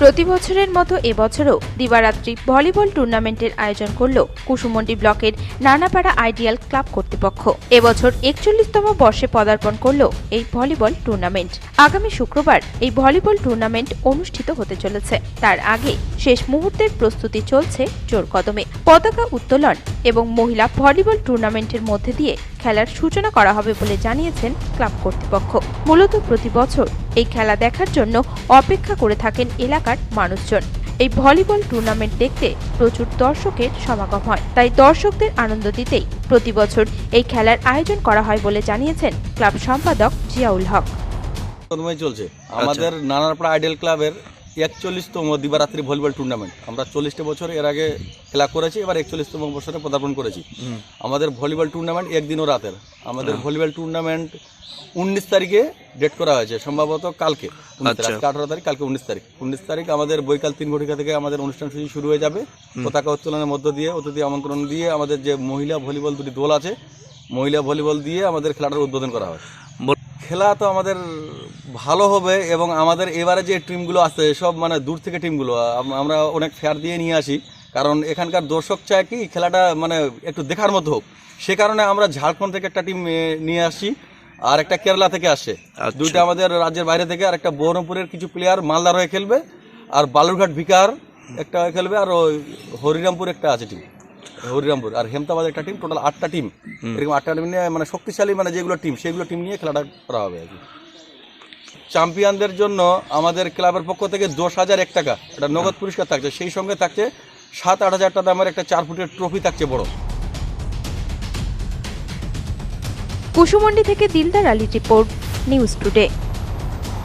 প্রতি বছরের মতো এবছরও দিবারাত্রি ভলিবল টুর্নামেন্টের আয়োজন করল কুসুমন্ডি ব্লকের নানাপাড়া আইডিয়াল ক্লাব কর্তৃপক্ষ। এবছর একচল্লিশতম বর্ষে পদার্পণ করল এই ভলিবল টুর্নামেন্ট। আগামী শুক্রবার এই ভলিবল টুর্নামেন্ট অনুষ্ঠিত হতে চলেছে। তার আগে শেষ মুহূর্তের প্রস্তুতি চলছে জোর কদমে। পতাকা উত্তোলন এবং মহিলা ভলিবল টুর্নামেন্টের মধ্যে দিয়ে খেলার সূচনা করা হবে বলে জানিয়েছেন ক্লাব কর্তৃপক্ষ। মূলত প্রতি বছর এই খেলা দেখার জন্য অপেক্ষা করে থাকেন এলাকার মানুষজন। এই ভলিবল টুর্নামেন্ট দেখতে প্রচুর দর্শকের সমাগম হয়। তাই দর্শকদের আনন্দ দিতেই প্রতি বছর এই খেলার আয়োজন করা হয় বলে জানিয়েছেন ক্লাব সম্পাদক জিয়াউল হক। চলছে। আমাদের নানারপাড়া আইডেল ক্লাবের একচল্লিশতম দিবারাত্রি ভলিবল টুর্নামেন্ট আমরা চল্লিশটা বছর এর আগে খেলা করেছি এবার একচল্লিশতম বছরে পদার্পণ করেছি। আমাদের ভলিবল টুর্নামেন্ট একদিন ও রাতের। আমাদের ভলিবল টুর্নামেন্ট উনিশ তারিখে ডেট করা হয়েছে সম্ভবত কালকে। আচ্ছা। আঠারো তারিখ কালকে উনিশ তারিখ। উনিশ তারিখ আমাদের বৈকাল তিন ঘটিকা থেকে আমাদের অনুষ্ঠান সূচি শুরু হয়ে যাবে। পতাকা উত্তোলনের মধ্য দিয়ে অতিথি আমন্ত্রণ দিয়ে আমাদের যে মহিলা ভলিবল দুটি দল আছে মহিলা ভলিবল দিয়ে আমাদের খেলাটার উদ্বোধন করা হয়। খেলা তো আমাদের ভালো হবে এবং আমাদের এবারে যে টিমগুলো আছে সব মানে দূর থেকে টিমগুলো আমরা অনেক ফেয়ার দিয়ে নিয়ে আসি। কারণ এখানকার দর্শক চায় কি খেলাটা মানে একটু দেখার মতো হোক। সে কারণে আমরা ঝাড়খণ্ড থেকে একটা টিম নিয়ে আসি আর একটা কেরালা থেকে আসে। আচ্ছা। দুইটা আমাদের রাজ্যের বাইরে থেকে আর একটা বহরমপুরের কিছু প্লেয়ার মালদার হয়ে খেলবে আর বালুরঘাট ভিকার একটা হয়ে খেলবে আর ওই হরিরামপুর একটা আছে টিম হরিরামপুর আর হেমতাবাদ একটা টিম টোটাল আটটা টিম এরকম আটটা টিম নিয়ে মানে শক্তিশালী মানে যেগুলো টিম সেগুলো টিম নিয়ে খেলাটা করা হবে আর কি। চ্যাম্পিয়নদের জন্য আমাদের ক্লাবের পক্ষ থেকে দশ হাজার এক টাকা, একটা নগদ পুরস্কার থাকছে। সেই সঙ্গে থাকছে সাত, আট হাজার টাকা দামের একটা চার ফুটের ট্রফি থাকছে বড়। কুসুমন্ডি থেকে Dildar Ali report, news today.